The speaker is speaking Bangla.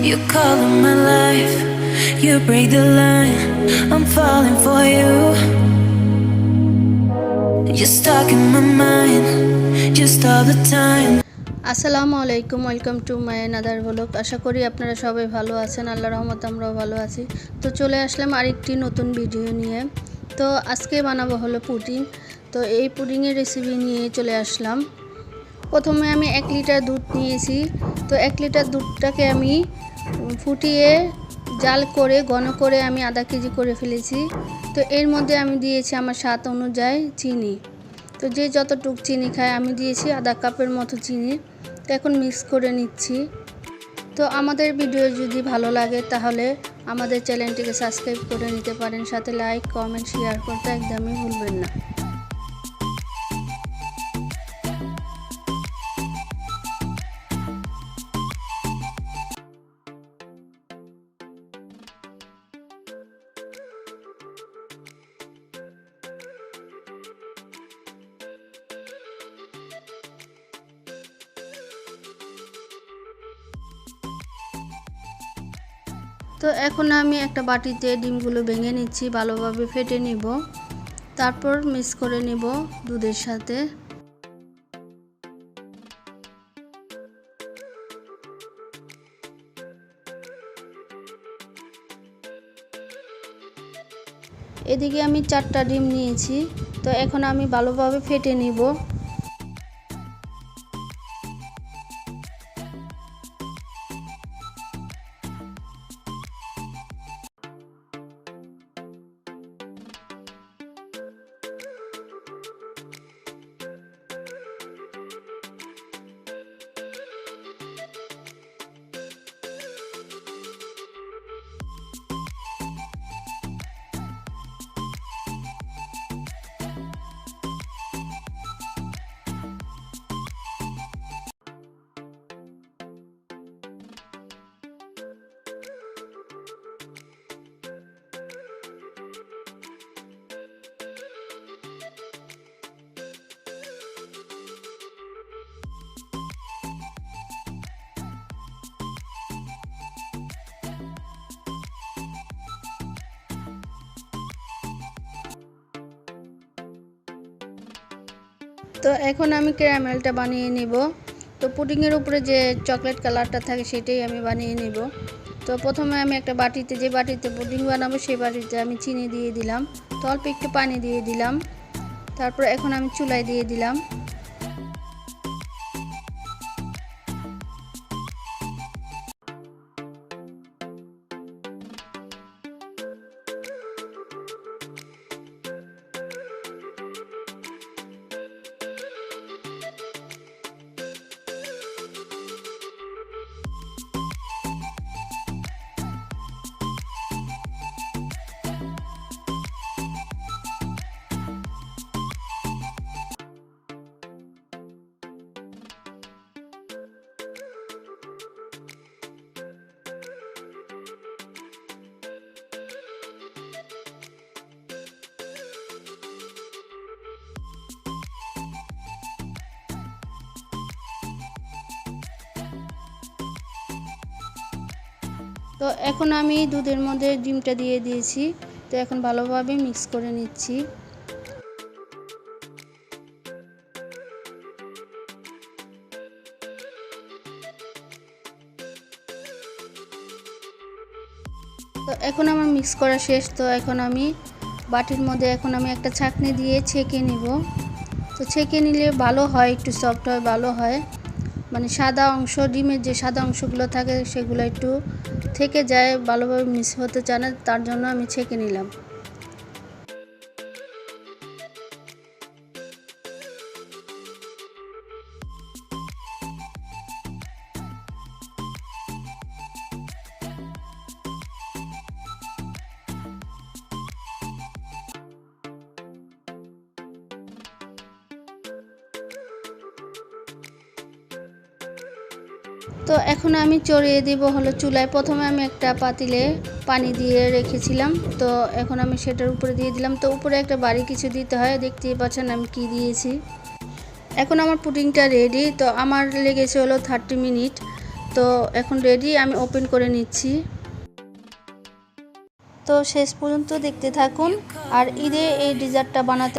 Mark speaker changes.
Speaker 1: You in my life, you break the line. I'm falling for you. You're stuck in my mind, just all the time.
Speaker 2: আসসালামু আলাইকুম welcome to my another blog আশা করি আপনারা সবাই ভালো আছেন আল্লাহ রহমত আমরাও ভালো আছি। তো চলে আসলাম আরেকটি নতুন ভিডিও নিয়ে। তো আজকে বানাবো হলো পুডিং। তো এই পুডিংয়ের রেসিপি নিয়ে চলে আসলাম। প্রথমে আমি এক লিটার দুধ নিয়েছি। তো এক লিটার দুধটাকে আমি ফুটিয়ে জাল করে, ঘন করে আমি আধা কেজি করে ফেলেছি। তো এর মধ্যে আমি দিয়েছি আমার স্বাদ অনুযায়ী চিনি। তো যে যতটুক চিনি খায়, আমি দিয়েছি আধা কাপের মতো চিনি। তো এখন মিক্স করে নিচ্ছি। তো আমাদের ভিডিও যদি ভালো লাগে, তাহলে আমাদের চ্যানেলটিকে সাবস্ক্রাইব করে নিতে পারেন। সাথে লাইক, কমেন্ট, শেয়ার করতে একদমই ভুলবেন না। তো এখন আমি একটা বাটিতে ডিমগুলো ভেঙে নিচ্ছি, ভালোভাবে ফেটে নিব। তারপর মিক্স করে নিব দুধের সাথে। এদিকে আমি চারটা ডিম নিয়েছি, তো এখন আমি ভালোভাবে ফেটে নিব। তো এখন আমি ক্যারামেলটা বানিয়ে নিব। তো পুডিংয়ের উপরে যে চকলেট কালারটা থাকে সেটাই আমি বানিয়ে নিব। তো প্রথমে আমি একটা বাটিতে, যে বাটিতে পুডিং বানাবো সেই বাটিতে আমি চিনি দিয়ে দিলাম। তো অল্প একটু পানি দিয়ে দিলাম। তারপর এখন আমি চুলায় দিয়ে দিলাম। তো এখন আমি দুধের মধ্যে ডিমটা দিয়ে দিয়েছি। তো এখন ভালোভাবে মিক্স করে নিচ্ছি। তো এখন আমার মিক্স করা শেষ। তো এখন আমি বাটির মধ্যে এখন আমি একটা ছাঁকনি দিয়ে ছেঁকে নিব। তো ছেঁকে নিলে ভালো হয়, একটু সফট হয়, ভালো হয়। মানে সাদা অংশ, ডিমের যে সাদা অংশগুলো থাকে সেগুলো একটু থেকে যায়, ভালোভাবে মিস হতে চায় না, তার জন্য আমি ছেঁকে নিলাম। তো এখন আমি চড়িয়ে দিব হলো চুলায়। প্রথমে আমি একটা পাতিলে পানি দিয়ে রেখেছিলাম। তো এখন আমি সেটার উপরে দিয়ে দিলাম। তো উপরে একটা বাড়ি কিছু দিতে হয়। দেখতেই পাচ্ছেন আমি কি দিয়েছি। এখন আমার পুডিংটা রেডি তো আমার লেগেছে হলো থার্টি মিনিট তো তো এখন রেডি আমি ওপেন করে নিচ্ছি। তো শেষ পর্যন্ত দেখতে থাকুন। আর ঈদে এই ডিজার্টটা বানাতে